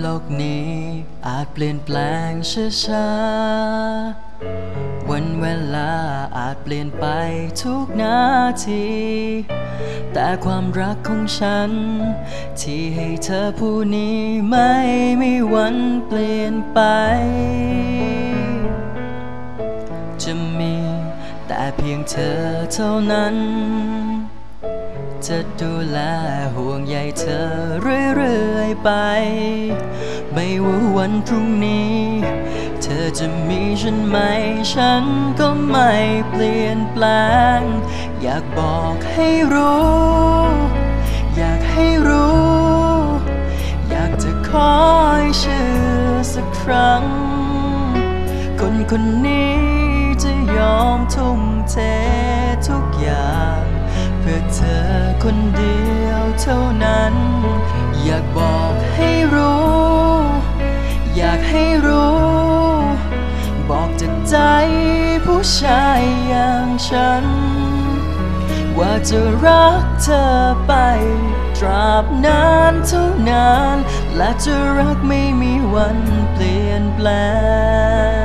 โลกนี้อาจเปลี่ยนแปลงช้าๆ วันเวลาอาจเปลี่ยนไปทุกนาที แต่ความรักของฉัน ที่ให้เธอผู้นี้ไม่มีวันเปลี่ยนไป จะมีแต่เพียงเธอเท่านั้น จะดูแลห่วงใยเธอเรื่อย ไป ไม่ว่าวันพรุ่งนี้ เธอจะมีฉันไหม ฉันก็ไม่เปลี่ยนแปลง อยากบอกให้รู้ อยากให้รู้ อยากจะคอยเชื่อสักครั้ง คนคนนี้จะยอมทุ่มเททุกอย่าง พื่อเธอคนเดียวเท่านั้น อยากบอกให้รู้ อยากให้รู้ บอกจากใจผู้ชายอย่างฉัน ว่าจะรักเธอไป ตราบนานเท่านาน และจะรักไม่มีวันเปลี่ยนแปลง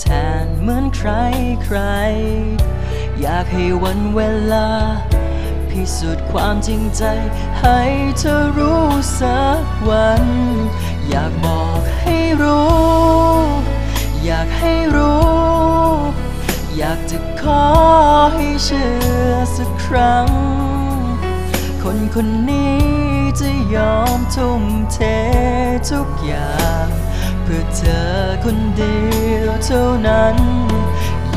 แทนเหมือนใครใคร อยากให้วันเวลา พิสูจน์ความจริงใจ ให้เธอรู้สักวัน อยากบอกให้รู้ อยากให้รู้ อยากจะขอให้เชื่อสักครั้ง คนคนนี้จะยอมทุ่มเททุกอย่าง เพื่อเธอคนเดียวเท่านั้น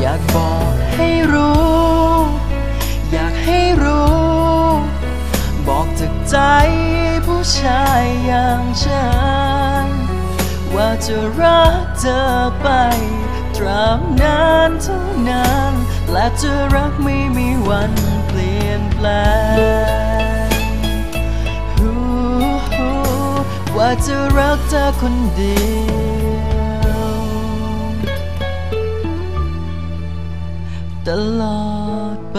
อยากบอกให้รู้ อยากให้รู้ บอกจากใจผู้ชายอย่างฉัน ว่าจะรักเธอไป ตราบนานเท่านานและจะรักไม่มีวันเปลี่ยนแปลง ว่าจะรักเธอคนเดียวตลอดไป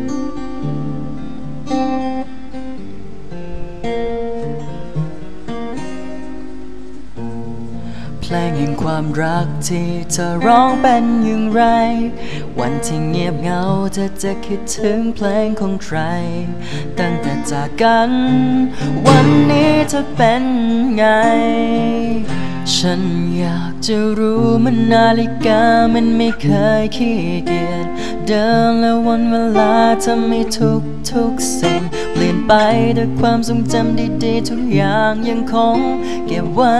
ลงแห่งความรักที่เธอร้องเป็นอย่างไร วันที่เงียบเหงาเธอจะคิดถึงเพลงของใคร ตั้งแต่จากกัน วันนี้เธอเป็นไง ฉันอยากจะรู้มันนาฬิกามันไม่เคยขี้เกียจเดินและวันเวลาทำให้ทุกทุกๆสิ่งเปลี่ยนไปแต่ความทรงจำดีๆทุกอย่างยังคงเก็บไว้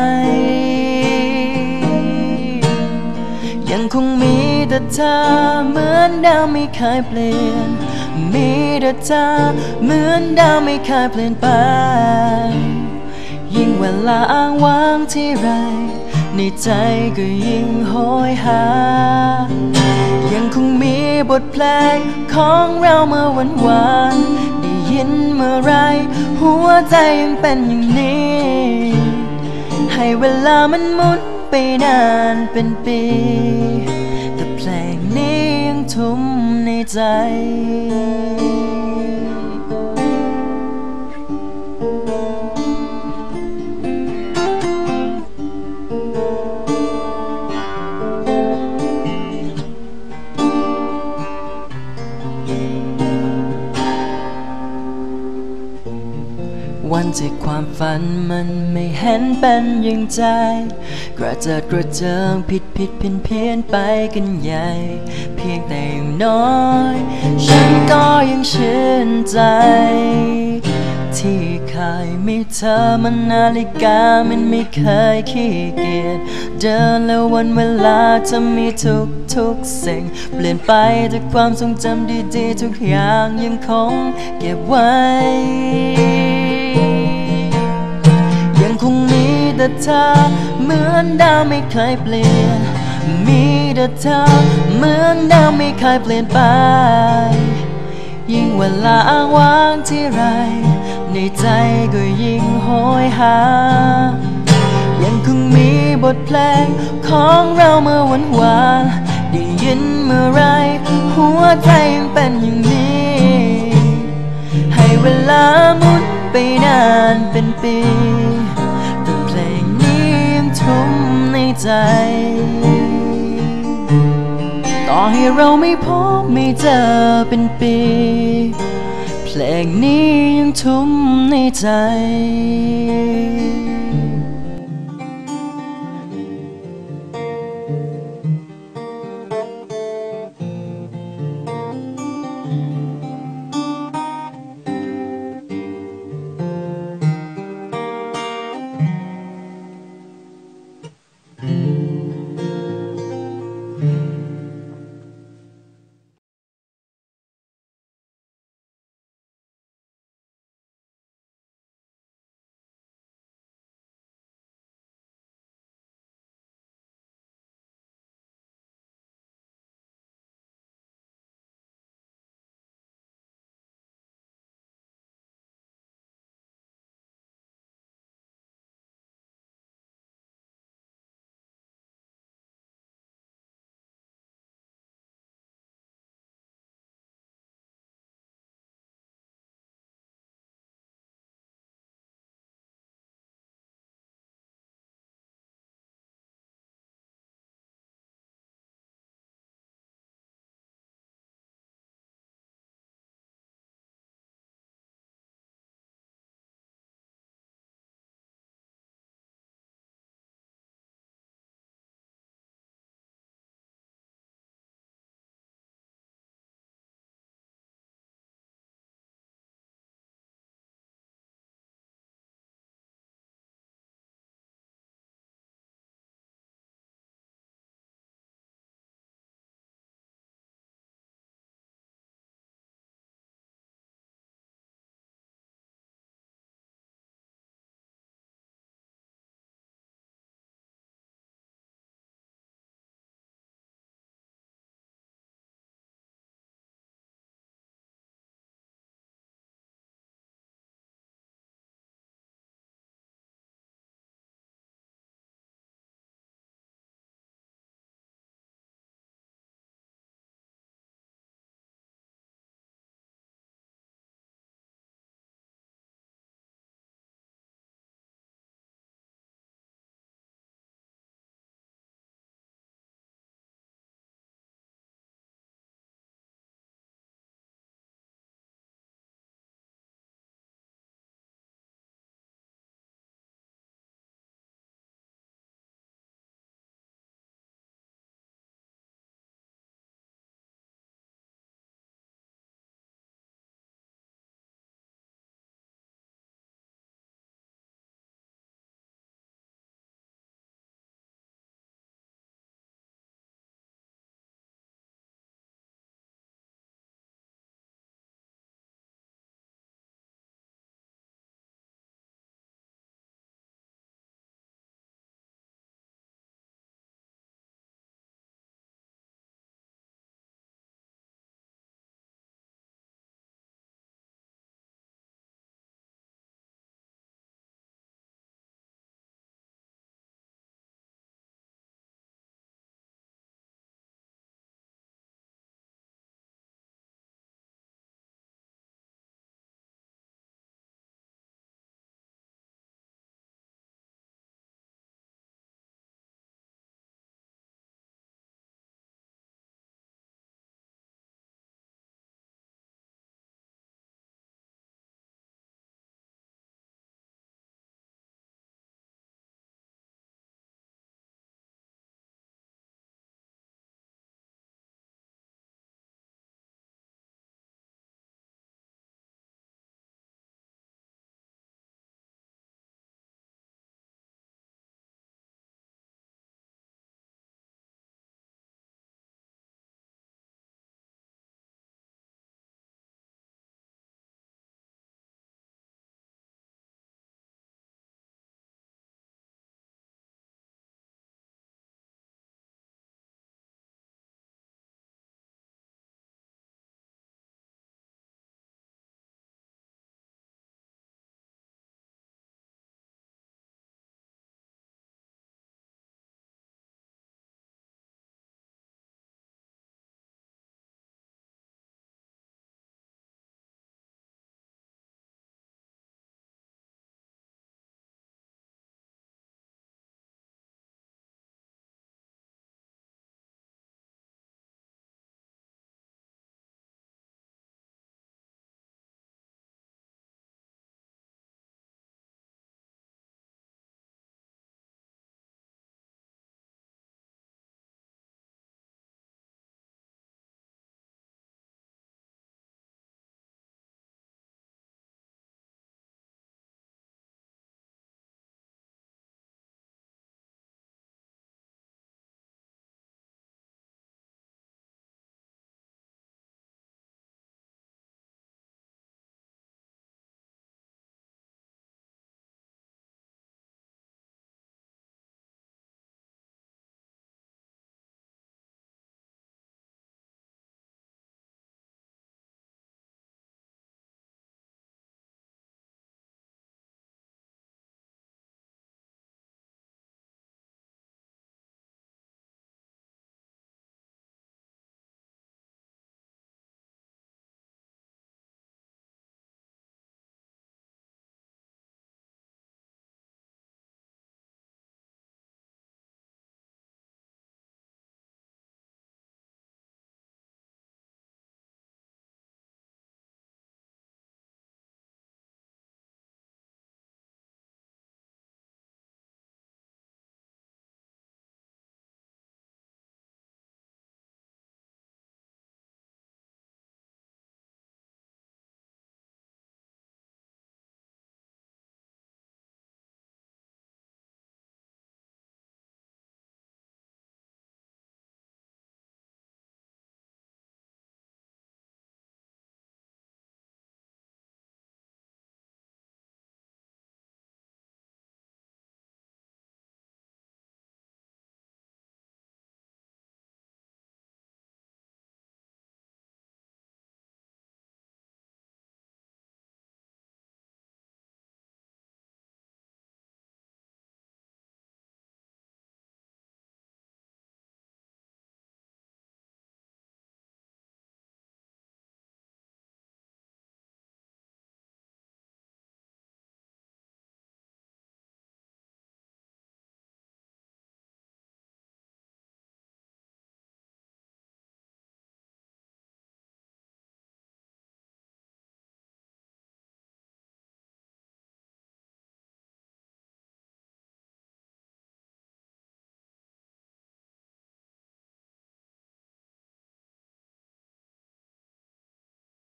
ยังคงมีแต่เธอเหมือนดิมไม่เคยเปลี่ยน มีแต่เธอเหมือนดิมไม่เคยเปลี่ยนไป ยิ่งเวลาอ้างว้างที่ไร ในใจก็ยิ่งโหยหา ยังคงมีบทเพลงของเราเมื่อวันวานได้ยินเมื่อไร หัวใจยังเป็นอย่างนี้ ให้เวลามันหมุน ไปนานเป็นปี แต่เพลงนี้ยังทุ่มในใจ วันที่ความฝันมันไม่เห็นเป็นอย่างใจ กระเจิดกระเจิงผิดผิดเพี้ยนเพี้ยนไปกันใหญ่ เพียงแต่อย่างน้อย ฉันก็ยังชื่นใจ ที่เคยมีเธอมันนาฬิกามันไม่เคยขี้เกียจเดินแล้ววันเวลาจะมีทุกทุกสิ่ง เปลี่ยนไปแต่ความทรงจำดีๆ ทุกอย่างยังคงเก็บไว้ แต่เธอเหมือนดาวไม่เคยเปลี่ยน มีแต่เธอเหมือนดาวไม่เคยเปลี่ยนไป ยิ่งเวลาว้างที่ไร ในใจก็ยิ่งโหยหา ยังคงมีบทเพลงของเราเมื่อวันวานได้ยินเมื่อไรหัวใจยังเป็นอย่างนี้ ให้เวลาหมุนไปนานเป็นปี ใจ ต่อให้เราไม่พบไม่เจอเป็นปี เพลงนี้ยังทุ่มในใจ